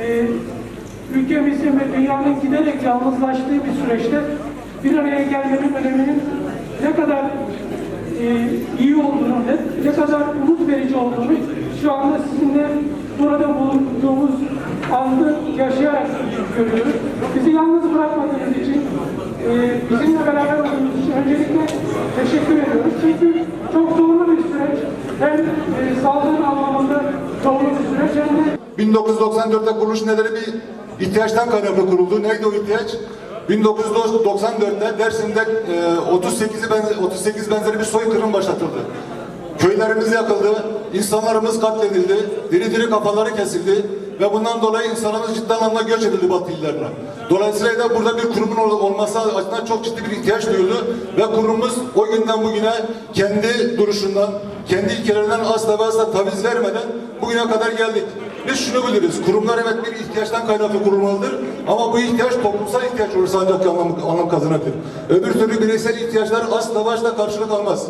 Ee, ülkemizin ve dünyanın giderek yalnızlaştığı bir süreçte bir araya gelmenin öneminin ne kadar e, iyi olduğunu, ne, ne kadar umut verici olduğunu şu anda sizinle burada bulunduğumuz anı yaşayarak görüyoruz. Bizi yalnız bırakmadığınız için, e, bizimle beraber olduğunuz için öncelikle teşekkür ediyoruz. Çünkü çok zorlu bir süreç. Hem e, salgın anlamında zorlu bir süreç hem de 1994'te kuruluş nedeni bir ihtiyaçtan kaynaklı kuruldu. Neydi o ihtiyaç? 1994'te Dersim'de e, 38'i benzer, 38 benzeri bir soykırım başlatıldı. Köylerimiz yakıldı, insanlarımız katledildi, diri diri kafaları kesildi ve bundan dolayı insanımız ciddi anlamda göç edildi Batı illerine. Dolayısıyla da burada bir kurumun ol- olması açısından çok ciddi bir ihtiyaç duyuldu ve kurumumuz o günden bugüne kendi duruşundan, kendi ilkelerinden asla ve asla taviz vermeden bugüne kadar geldik. Biz şunu biliriz, kurumlar evet bir ihtiyaçtan kaynaklı kurulmalıdır ama bu ihtiyaç toplumsal ihtiyaç olursa ancak anlam, anlam kazanabilir. Öbür türlü bireysel ihtiyaçlar asla başta karşılık almaz.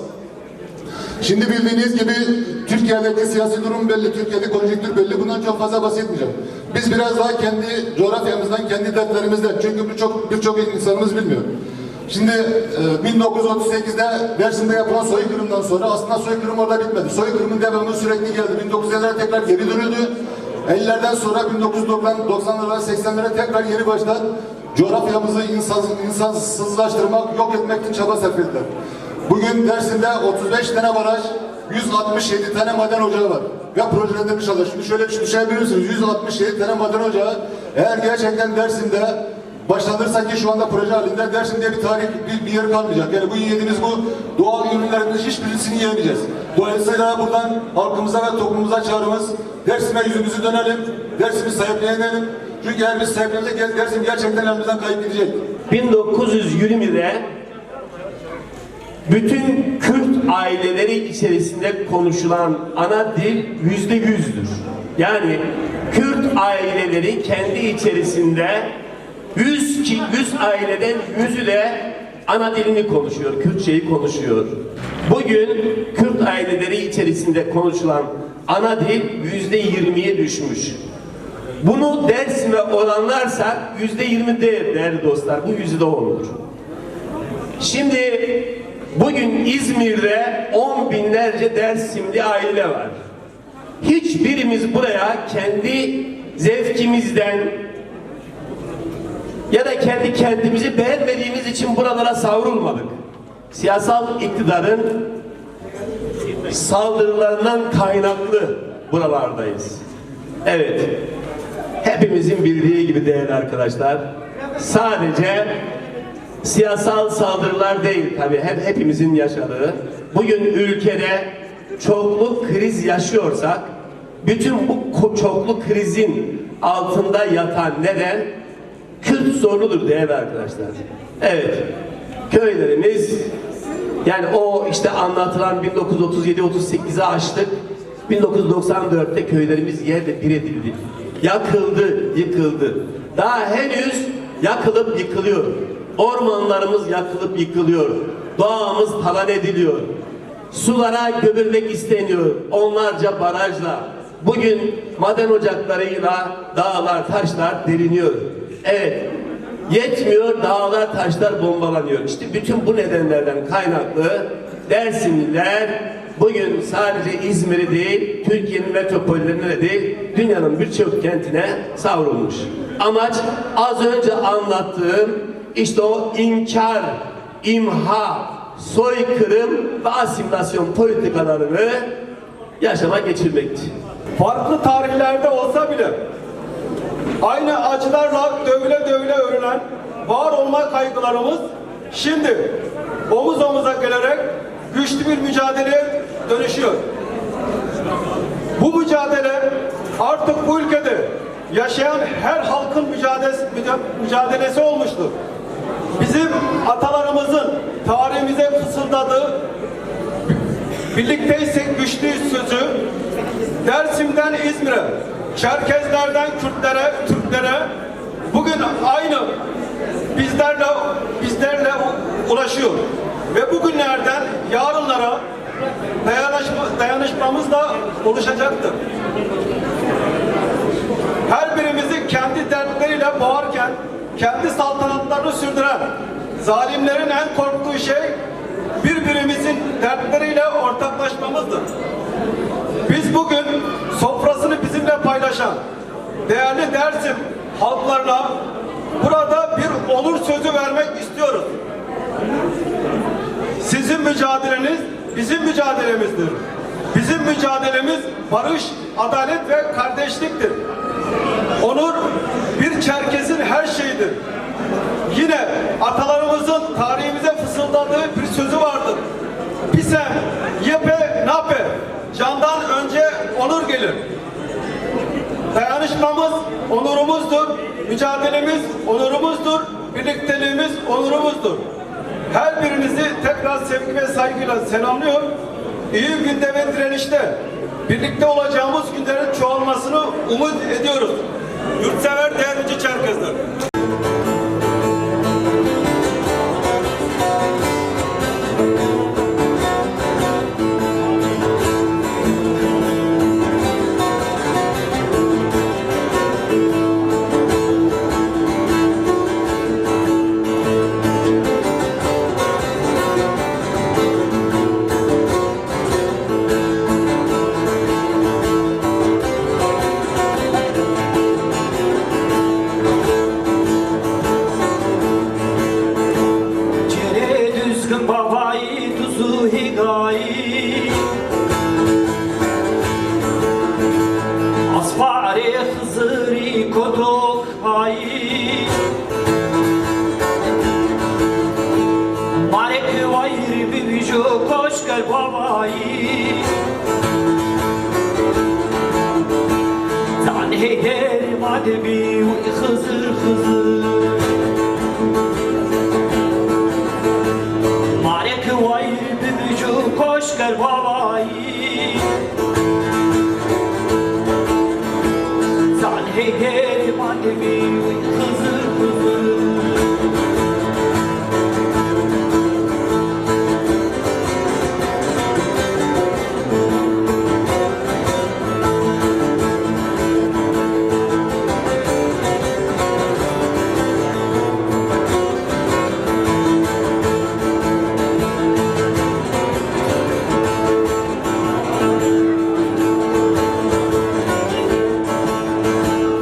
Şimdi bildiğiniz gibi Türkiye'deki siyasi durum belli, Türkiye'de konjonktür belli. Bundan çok fazla bahsetmeyeceğim. Biz biraz daha kendi coğrafyamızdan, kendi dertlerimizden. Çünkü birçok birçok insanımız bilmiyor. Şimdi e, 1938'de Dersim'de yapılan soykırımdan sonra aslında soykırım orada bitmedi. Soykırımın devamı sürekli geldi. 1950'lere tekrar geri dönüldü. 50'lerden sonra 1990'lara 80'lere tekrar yeni baştan coğrafyamızı insan, insansızlaştırmak, yok etmek için çaba sarf ettiler. Bugün Dersim'de 35 tane baraj, 167 tane maden ocağı var. Ve projelendirmiş inşallah. Şimdi şöyle bir şey düşünebilir misiniz? 167 tane maden ocağı eğer gerçekten Dersim'de başlanırsa ki şu anda proje halinde Dersim diye bir tarih bir, bir yer kalmayacak. Yani bu yediğimiz bu doğal ürünlerin hiçbirisini yiyemeyeceğiz. Dolayısıyla buradan halkımıza ve toplumumuza çağrımız Dersim'e yüzümüzü dönelim, Dersim'i sahiplenelim. Çünkü eğer biz sahiplenirsek Dersim gerçekten elimizden kayıp gidecek. 1920'de bütün Kürt aileleri içerisinde konuşulan ana dil yüzde yüzdür. Yani Kürt aileleri kendi içerisinde 100 ki 100 aileden yüzü de ana dilini konuşuyor, Kürtçeyi konuşuyor. Bugün Kürt aileleri içerisinde konuşulan ana dil yüzde 20'ye düşmüş. Bunu Dersim'e oranlarsak yüzde 20 değil değerli dostlar. Bu yüzde olur. Şimdi bugün İzmir'de on binlerce Dersimli aile var. Hiçbirimiz buraya kendi zevkimizden ya da kendi kendimizi beğenmediğimiz için buralara savrulmadık. Siyasal iktidarın saldırılarından kaynaklı buralardayız. Evet. Hepimizin bildiği gibi değerli arkadaşlar. Sadece siyasal saldırılar değil tabii hep hepimizin yaşadığı. Bugün ülkede çoklu kriz yaşıyorsak bütün bu ko- çoklu krizin altında yatan neden Kürt sorunudur değerli arkadaşlar. Evet. Köylerimiz yani o işte anlatılan 1937-38'i açtık. 1994'te köylerimiz yerle bir edildi. Yakıldı, yıkıldı. Daha henüz yakılıp yıkılıyor. Ormanlarımız yakılıp yıkılıyor. Doğamız talan ediliyor. Sulara gömülmek isteniyor. Onlarca barajla. Bugün maden ocaklarıyla dağlar, taşlar deriniyor. Evet, Yetmiyor dağlar taşlar bombalanıyor. İşte bütün bu nedenlerden kaynaklı Dersimliler bugün sadece İzmir'i değil, Türkiye'nin metropollerine de değil, dünyanın birçok kentine savrulmuş. Amaç az önce anlattığım işte o inkar, imha, soykırım ve asimilasyon politikalarını yaşama geçirmekti. farklı tarihlerde olsa bile aynı acılarla dövüle dövüle örülen var olma kaygılarımız şimdi omuz omuza gelerek güçlü bir mücadeleye dönüşüyor. Bu mücadele artık bu ülkede yaşayan her halkın mücadelesi, müca- mücadelesi olmuştur. Bizim atalarımızın tarihimize fısıldadığı birlikteysek güçlüyüz sözü Dersim'den İzmir'e, Çerkezlerden Kürtlere, Türklere bugün aynı bizlerle bizlerle ulaşıyor. Ve bugünlerden yarınlara dayanışma, dayanışmamız da oluşacaktır. Her birimizi kendi dertleriyle boğarken kendi saltanatlarını sürdüren zalimlerin en korktuğu şey birbirimizin dertleriyle ortaklaşmamızdır. Biz bugün sofrasını bizimle paylaşan değerli Dersim halklarına burada bir onur sözü vermek istiyoruz. Sizin mücadeleniz bizim mücadelemizdir. Bizim mücadelemiz barış, adalet ve kardeşliktir. Onur bir Çerkez'in her şeyidir. Yine atalarımızın tarihimize fısıldadığı bir sözü vardır. Pise, yepe, nape. Candan önce onur gelir. Dayanışmamız onurumuzdur. Mücadelemiz onurumuzdur. Birlikteliğimiz onurumuzdur. Her birinizi tekrar sevgi ve saygıyla selamlıyor. İyi günde ve direnişte birlikte olacağımız günlerin çoğalmasını umut ediyoruz. Yurtsever عدبي وخزر خزر معرك واي بذجو كوشكر باباي زعل هيدي معدبي